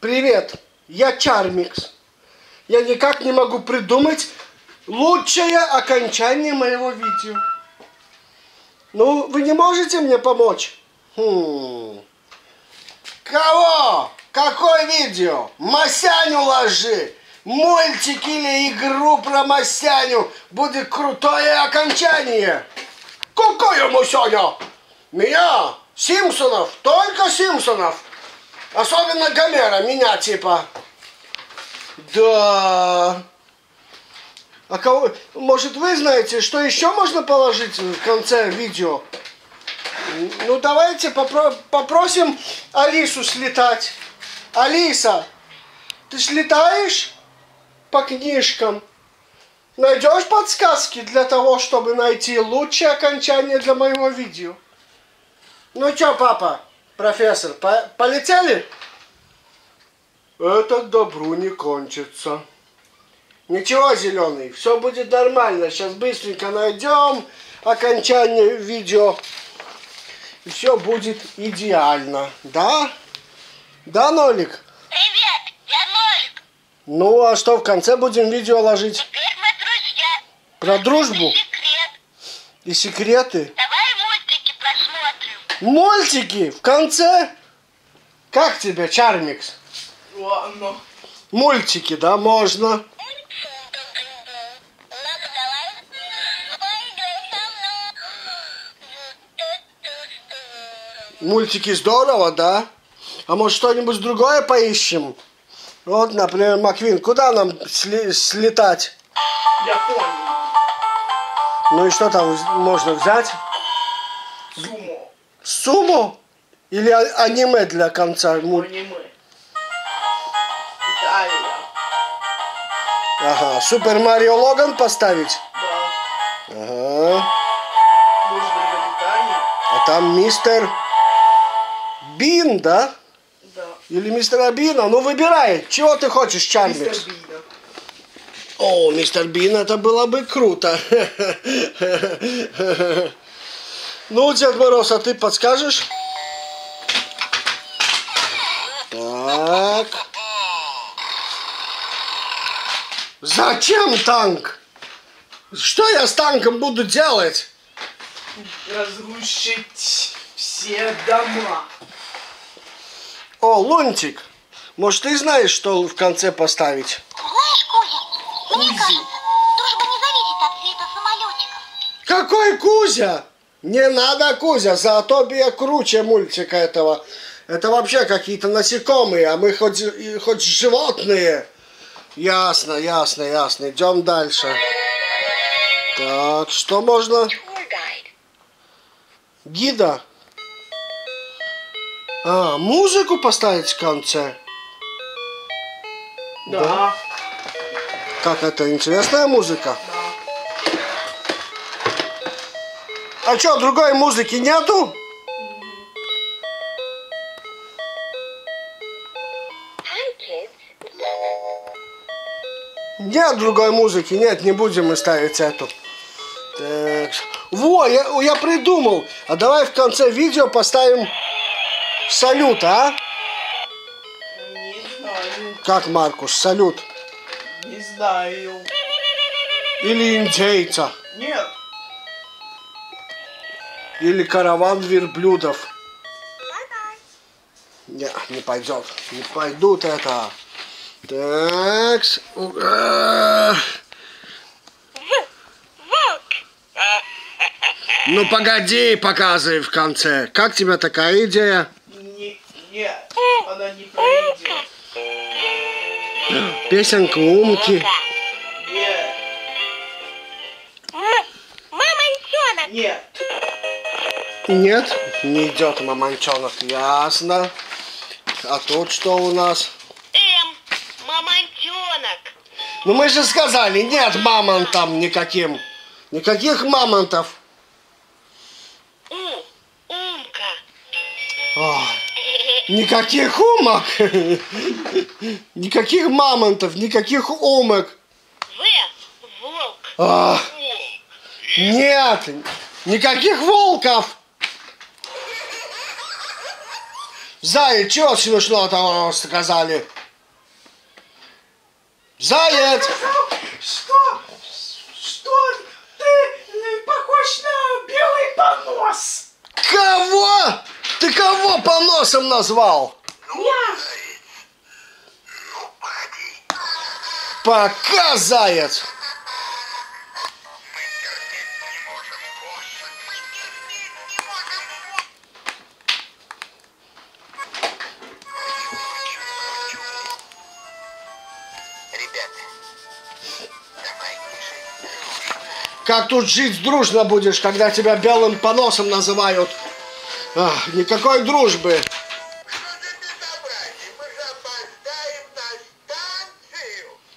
Привет, я Чармикс. Я никак не могу придумать лучшее окончание моего видео. Ну, вы не можете мне помочь? Хм. Кого? Какое видео? Масяню ложи. Мультик или игру про Масяню. Будет крутое окончание. Какое Масяня? Меня? Симпсонов? Только Симпсонов. Особенно Гомера, меня типа. Да. А кого... Может, вы знаете, что еще можно положить в конце видео? Ну, давайте попро... попросим Алису слетать. Алиса, ты слетаешь по книжкам? Найдешь подсказки для того, чтобы найти лучшее окончание для моего видео? Ну что, папа, профессор, по полетели? Это к добру не кончится. Ничего, зеленый, все будет нормально. Сейчас быстренько найдем окончание видео. И все будет идеально. Да? Да, Нолик? Привет, я Нолик. Ну, а что, в конце будем видео ложить? Теперь мы друзья. Про дружбу? Это секрет. И секреты? Мультики в конце? Как тебе, Чармикс? Ладно. Мультики, да, можно. Мультики здорово, да? А может что-нибудь другое поищем? Вот, например, Маквин, куда нам слетать? Я понял. Ну и что там можно взять? Сумо. Или а- аниме для конца? Аниме. Италия. Ага, Супер Марио Логан поставить? Да. Ага. Может Великобритания? А там мистер Бин, да? Да. Или мистера Бина? Ну выбирай, чего ты хочешь, Чармикс? Мистер Бина. О, мистер Бин, это было бы круто. Ну, Дед Мороз, а ты подскажешь? Так. Зачем танк? Что я с танком буду делать? Разрушить все дома. О, Лунтик, может ты знаешь, что в конце поставить? Знаешь, Кузя, мне кажется, дружба не зависит от цвета самолетиков. Какой Кузя? Не надо Кузя, зоотопия круче мультика этого. Это вообще какие-то насекомые, а мы хоть, хоть животные. Ясно, ясно, ясно. Идем дальше. Так, что можно? Гида. А, музыку поставить в конце. Да. Как это, интересная музыка? А что, другой музыки нету? Нет другой музыки, нет, не будем мы ставить эту. Так. Во, я, я придумал. А давай в конце видео поставим салют, а? Не знаю. Как, Маркус, салют? Не знаю. Или индейца? Нет. Или караван верблюдов? Не, не пойдет. Не пойдут это. Так. Ну погоди, показывай в конце. Как тебе такая идея? Не, нет. Она не пройдет. Песенка умки. Нет. Мамонтенок. Нет. Нет, не идет мамончонок. Ясно. А тут что у нас? М. Мамонтенок. Ну мы же сказали, нет мамонтам никаким. Никаких мамонтов. У. Умка. Ой, никаких умок. Никаких мамонтов, никаких умок. В. Волк. А, нет, никаких волков. Заяц, чего смешного-то сказали? Заяц! Что? Что? Ты похож на белый понос. Кого? Ты кого по носам назвал? Я. Пока, заяц! Как тут жить дружно будешь, когда тебя белым поносом называют? Ах, никакой дружбы.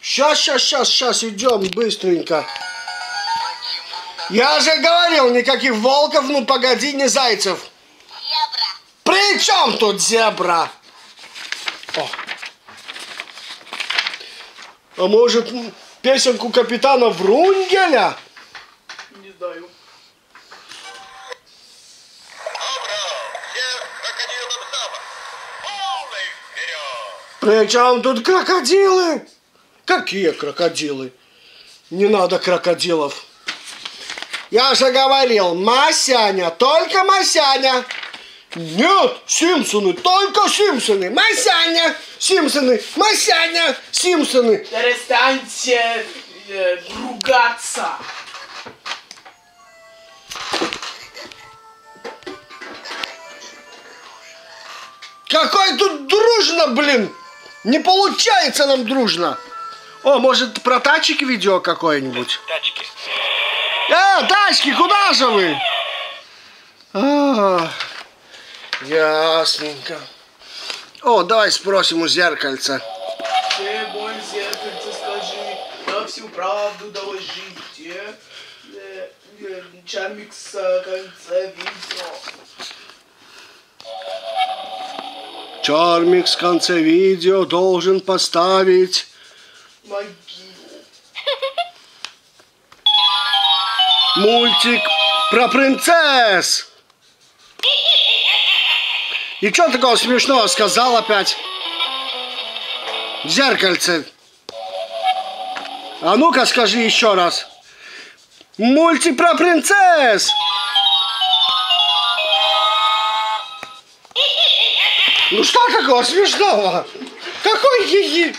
Сейчас, сейчас, сейчас, сейчас идем быстренько. Я же говорил, никаких волков, ну погоди, не зайцев. Зебра. При чем тут зебра? О. А может, песенку капитана Врунгеля? При чем тут крокодилы? Какие крокодилы? Не надо крокодилов. Я же говорил, Масяня, только Масяня. Нет, Симпсоны, только Симпсоны. Масяня, Симпсоны, Масяня, Симпсоны. Перестаньте э, ругаться. Какой тут дружно, блин! Не получается нам дружно. О, может, про тачки видео какое-нибудь? Тачки. Э, тачки, куда же вы? А, ясненько. О, давай спросим у зеркальца. Ты, мой зеркальце, скажи, на всю правду доложите. Э, э, Чармикс в конце видео. Чармикс в конце видео должен поставить... Могилу. Мультик про принцесс. И что такого смешного сказал опять? Зеркальце. А ну-ка скажи еще раз. Мультик про принцесс. Ну что такого смешного? Какой хихи?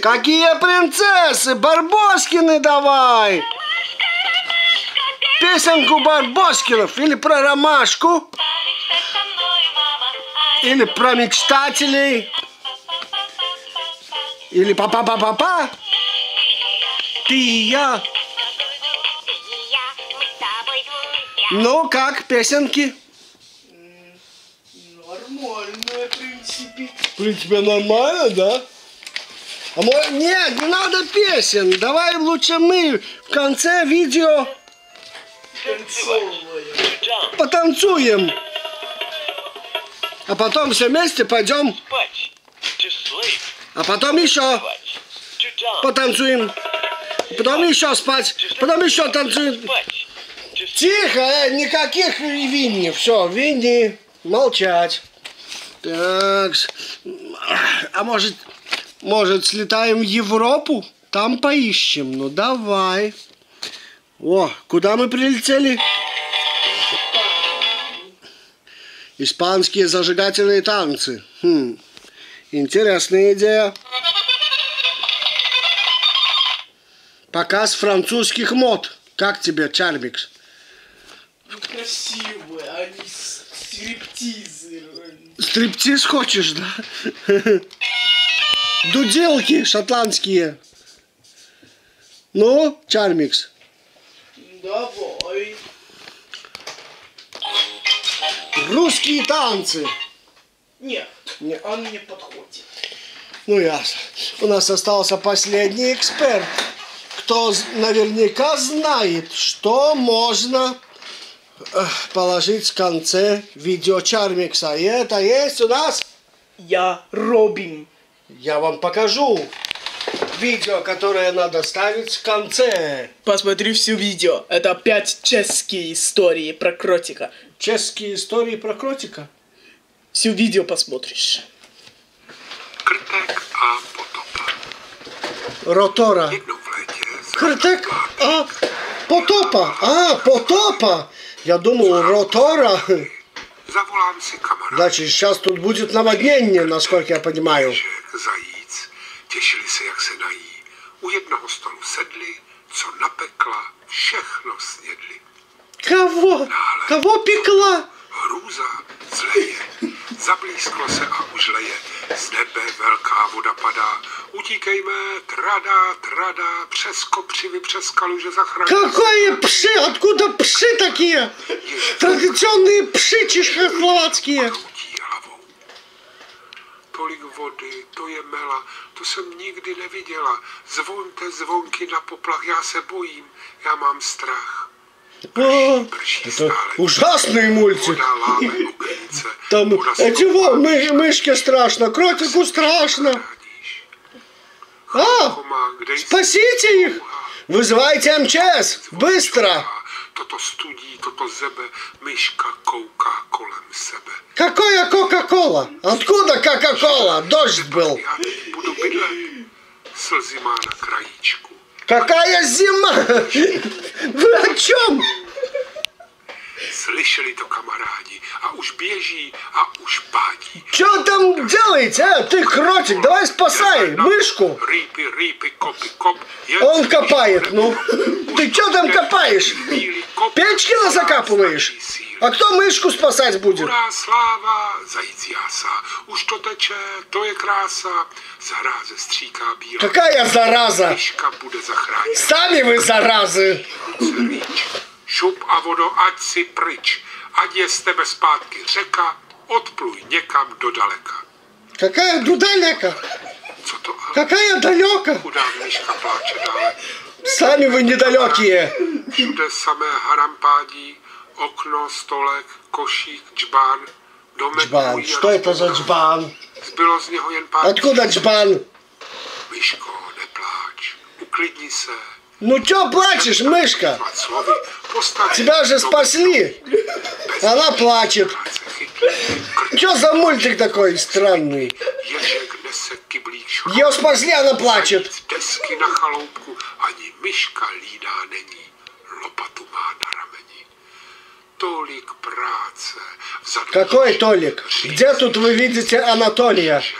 Какие принцессы? Барбоскины давай! Песенку Барбоскинов или про ромашку, или про мечтателей, или папа-папа-папа. Ты и я. Ну как, песенки? В принципе. Нормально, да? А мо- Нет, не надо песен. Давай лучше мы в конце видео потанцуем. А потом все вместе пойдем, а потом еще потанцуем. Потом еще спать, потом еще танцуем. Тихо, э, никаких Винни. Все, Винни, молчать. Так, а может, может слетаем в Европу? Там поищем. Ну давай. О, куда мы прилетели? Испанские зажигательные танцы. Хм, интересная идея. Показ французских мод. Как тебе, Чармикс? Красивые, они стриптизы. Стриптиз хочешь, да? Дуделки шотландские. Ну, Чармикс. Давай. Русские танцы. Нет, Нет. он не подходит. Ну, ясно. У нас остался последний эксперт, кто наверняка знает, что можно положить в конце видео Чармикса. И это есть у нас... Я Робин. Я вам покажу видео, которое надо ставить в конце. Посмотри все видео. Это опять чешские истории про кротика. Чешские истории про кротика. Все видео посмотришь. Krtek a potopa. Ротора. Кртек, а, потопа, а, потопа. Я думал, ротора. Значит, сейчас тут будет наводнение, насколько я понимаю. Těšili se, jak se nají. U jednoho stolu sedli, co napekla, všechno snědli. Кого? Кого пекла? Hrůza zleje, zablízklo se a už leje. Z nebe velká voda padá. Utíkejme, trada, trada, přes kopřivy, přes kaluže zachrání. Какое пши? Откуда пши такие? Традиционные пши чешкословацкие. Krutí hlavou. Tolik vody, to je mela, to jsem nikdy neviděla. Zvonte zvonky na poplach, já se bojím, já mám strach. Это ужасный мультик. Там, чего, stoupá, мы, страшно, кротику страшно. А, спасите их! Вызывайте МЧС! Быстро! Toto studí, toto zebe, myška kouká kolem sebe. Какая Кока-Кола? Откуда Кока-Кола? Дождь был. Budu bydlet. Slzy má na. Какая зима? Вы о чем? Slyšeli to kamarádi a už běží a už pádí. Что там делаете? А, ты, кротик, давай спасай мышку. Rýpy, kopy, kop. Jen Он копает, ну. Ты что там копаешь? Bílý kop, Печки закапываешь? značí síly. А кто мышку спасать будет? Hurá, sláva, zajíc jásá. Už to teče, to je krása. Zahráze stříká bílá. Какая зараза? Myška bude zachránit. Сами вы заразы. Rýč. Šup a vodo, ať si pryč. Ať je z tebe zpátky řeka, odpluj někam do daleka. Какая дудалека? Co to ale? Какая далека? Chudá myška pláče dále. Сами вы недалекие. Všude samé harampádí, okno, stolek, košík, džbán, domek Джбан. můj Что это за джбан? Zbylo z něho jen pár Откуда джбан? Myško, nepláč, uklidni se. Ну чё плачешь, мышка? Václavi, postav Тебя же dom спасли. bez Она плачет. práce chytlý. Krč Чё за мультик такой странный? ježek nese kyblík šroub. Ее спасли, она плачет. myška líná není. Lopatu má na rameni. Tolik práce. Vzadu Какой píše, Толик? říct Где тут вы видите Анатолия? že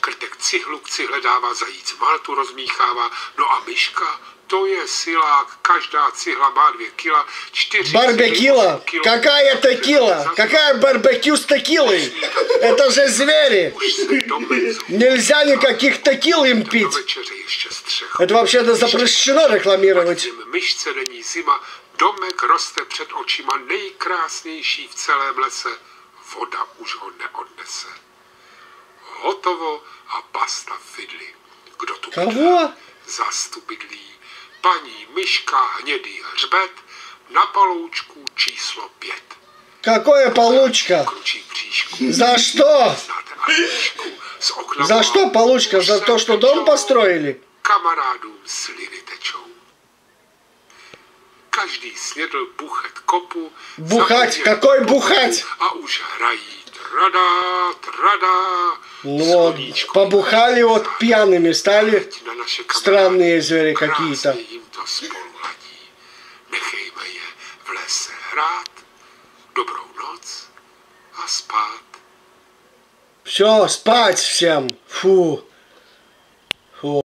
Krtek cihlu k cihle dává, zajíc maltu rozmíchává, no a myška, to je silák, každá cihla má dvě kila, čtyři Барбекила? cihly, kilo. Какая текила? Какая барбекю с текилой? Это же звери. Už se do menzu, Нельзя никаких текил им do пить. večeře ještě střechu. Это вообще-то запрещено рекламировать. Těm myšce není zima, domek roste před očima nejkrásnější v celém lese. Voda už ho neodnese. Hotovo a basta fidli. Kdo tu Кого? bydlí? Zas tu bydlí. Paní myška hnědý hřbet na paloučku číslo pět. Какое получка? За что? За что получка? За то, что дом построили? Kamarádům sliny tečou. Každý snědl buchet kopu. Бухать? Какой бухать? A už hrají trada. Ну вот, побухали, вот пьяными стали. Странные звери какие-то. Все, спать всем. Фу.